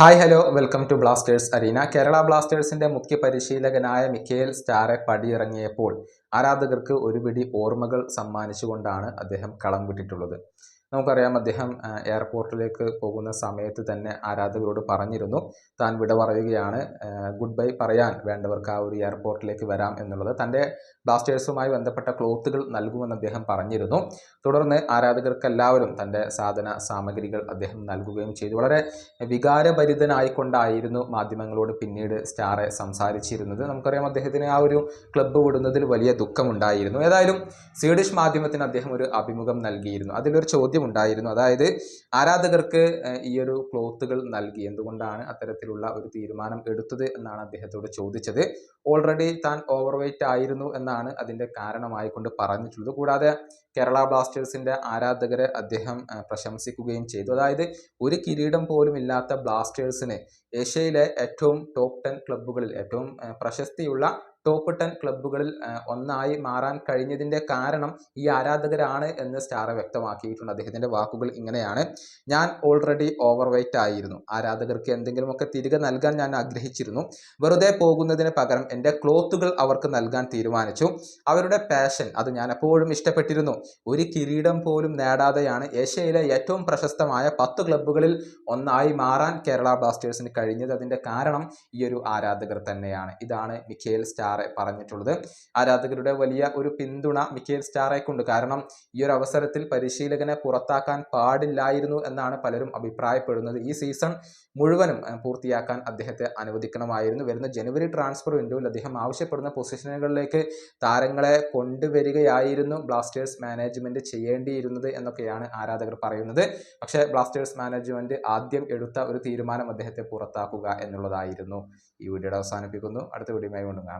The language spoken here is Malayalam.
Hi hello welcome to Blasters arena Kerala ബ്ലാസ്റ്റേഴ്സിന്റെ മുഖ്യ പരിശീലകനായ മിക്കേൽ സ്റ്റാറെ പടിയിറങ്ങിയപ്പോൾ ആരാധകർക്ക് ഒരുപിടി ഓർമ്മകൾ സമ്മാനിച്ചുകൊണ്ടാണ് അദ്ദേഹം കളം വിട്ടിട്ടുള്ളത്. നമുക്കറിയാം അദ്ദേഹം എയർപോർട്ടിലേക്ക് പോകുന്ന സമയത്ത് തന്നെ ആരാധകരോട് പറഞ്ഞിരുന്നു. താൻ വിട പറയുകയാണ് ഗുഡ് ബൈ പറയാൻ വേണ്ടവർക്ക് ആ ഒരു എയർപോർട്ടിലേക്ക് വരാം എന്നുള്ളത്. തന്റെ ബ്ലാസ്റ്റേഴ്സുമായി ബന്ധപ്പെട്ട ക്ലോത്തുകൾ നൽകുമെന്ന് അദ്ദേഹം പറഞ്ഞിരുന്നു. തുടർന്ന് ആരാധകർക്ക് എല്ലാവരും തന്റെ സാധന സാമഗ്രികൾ അദ്ദേഹം നൽകുകയും ചെയ്തു. വളരെ വികാരഭരിതനായിക്കൊണ്ടായിരുന്നു മാധ്യമങ്ങളോട് പിന്നീട് സ്റ്റാറെ സംസാരിച്ചിരുന്നത്. നമുക്കറിയാം അദ്ദേഹത്തിന് ആ ഒരു ക്ലബ്ബ് വിടുന്നതിൽ വലിയ ദുഃഖമുണ്ടായിരുന്നു. ഏതായാലും സ്വീഡിഷ് മാധ്യമത്തിന് അദ്ദേഹം ഒരു അഭിമുഖം നൽകിയിരുന്നു. അതിലൊരു ചോദ്യം ഉണ്ടായിരുന്നു. അതായത് ആരാധകർക്ക് ഈ ഒരു ക്ലോത്തുകൾ നൽകി. എന്തുകൊണ്ടാണ് അത്തരത്തിലുള്ള ഒരു തീരുമാനം എടുത്തത് എന്നാണ് അദ്ദേഹത്തോട് ചോദിച്ചത്. ഓൾറെഡി താൻ ഓവർ വെയിറ്റ് ആയിരുന്നു എന്നാണ് അതിന്റെ കാരണമായിക്കൊണ്ട് പറഞ്ഞിട്ടുള്ളത്. കൂടാതെ കേരള ബ്ലാസ്റ്റേഴ്സിന്റെ ആരാധകരെ അദ്ദേഹം പ്രശംസിക്കുകയും ചെയ്തു. അതായത് ഒരു കിരീടം പോലും ഇല്ലാത്ത ബ്ലാസ്റ്റേഴ്സിന് ഏഷ്യയിലെ ഏറ്റവും ടോപ്പ് ടെൻ ക്ലബ്ബുകളിൽ ഏറ്റവും പ്രശസ്തിയുള്ള ടോപ്പ് ടെൻ ക്ലബ്ബുകളിൽ ഒന്നായി മാറാൻ കഴിഞ്ഞതിന്റെ കാരണം ഈ ആരാധകരാണ് എന്ന് സ്റ്റാർ വ്യക്തമാക്കിയിട്ടുണ്ട്. അദ്ദേഹത്തിന്റെ വാക്കുകൾ ഇങ്ങനെയാണ്. ഞാൻ ഓൾറെഡി ഓവർ വെയ്റ്റ് ആയിരുന്നു. ആരാധകർക്ക് എന്തെങ്കിലുമൊക്കെ തിരികെ നൽകാൻ ഞാൻ ആഗ്രഹിച്ചിരുന്നു. വെറുതെ പോകുന്നതിന് പകരം എന്റെ ക്ലോത്തുകൾ അവർക്ക് നൽകാൻ തീരുമാനിച്ചു. അവരുടെ പാഷൻ അത് ഞാൻ എപ്പോഴും ഇഷ്ടപ്പെട്ടിരുന്നു. ഒരു കിരീടം പോലും നേടാതെയാണ് ഏഷ്യയിലെ ഏറ്റവും പ്രശസ്തമായ പത്ത് ക്ലബ്ബുകളിൽ ഒന്നായി മാറാൻ കേരള ബ്ലാസ്റ്റേഴ്സിന് കഴിഞ്ഞത്. അതിന്റെ കാരണം ഈ ഒരു ആരാധകർ തന്നെയാണ്. ഇതാണ് മിഖേൽ സ്റ്റാറെ പറഞ്ഞിട്ടുള്ളത്. ആരാധകരുടെ വലിയ ഒരു പിന്തുണ മിക്കേൽ സ്റ്റാറേക്കുണ്ട്. കാരണം ഈ ഒരു അവസരത്തിൽ പരിശീലകനെ പുറത്താക്കാൻ പാടില്ലായിരുന്നു എന്നാണ് പലരും അഭിപ്രായപ്പെടുന്നത്. ഈ സീസൺ മുഴുവനും പൂർത്തിയാക്കാൻ അദ്ദേഹത്തെ അനുവദിക്കണമായിരുന്നു. വരുന്ന ജനുവരി ട്രാൻസ്ഫർ വിൻഡോയിൽ അദ്ദേഹം ആവശ്യപ്പെടുന്ന പൊസിഷനുകളിലേക്ക് താരങ്ങളെ കൊണ്ടുവരികയായിരുന്നു. ബ്ലാസ്റ്റേഴ്സ് മാനേജ്മെന്റ് ചെയ്യേണ്ടിയിരുന്നത് എന്നൊക്കെയാണ് ആരാധകർ പറയുന്നത്. പക്ഷേ ബ്ലാസ്റ്റേഴ്സ് മാനേജ്മെന്റ് ആദ്യം എടുത്ത ഒരു തീരുമാനം അദ്ദേഹത്തെ പുറത്താക്കുക എന്നുള്ളതായിരുന്നു. ഈ വീഡിയോയുടെ അവസാനിപ്പിക്കുന്നു. അടുത്ത വീഡിയോയുമായി വീണ്ടും കാണാം.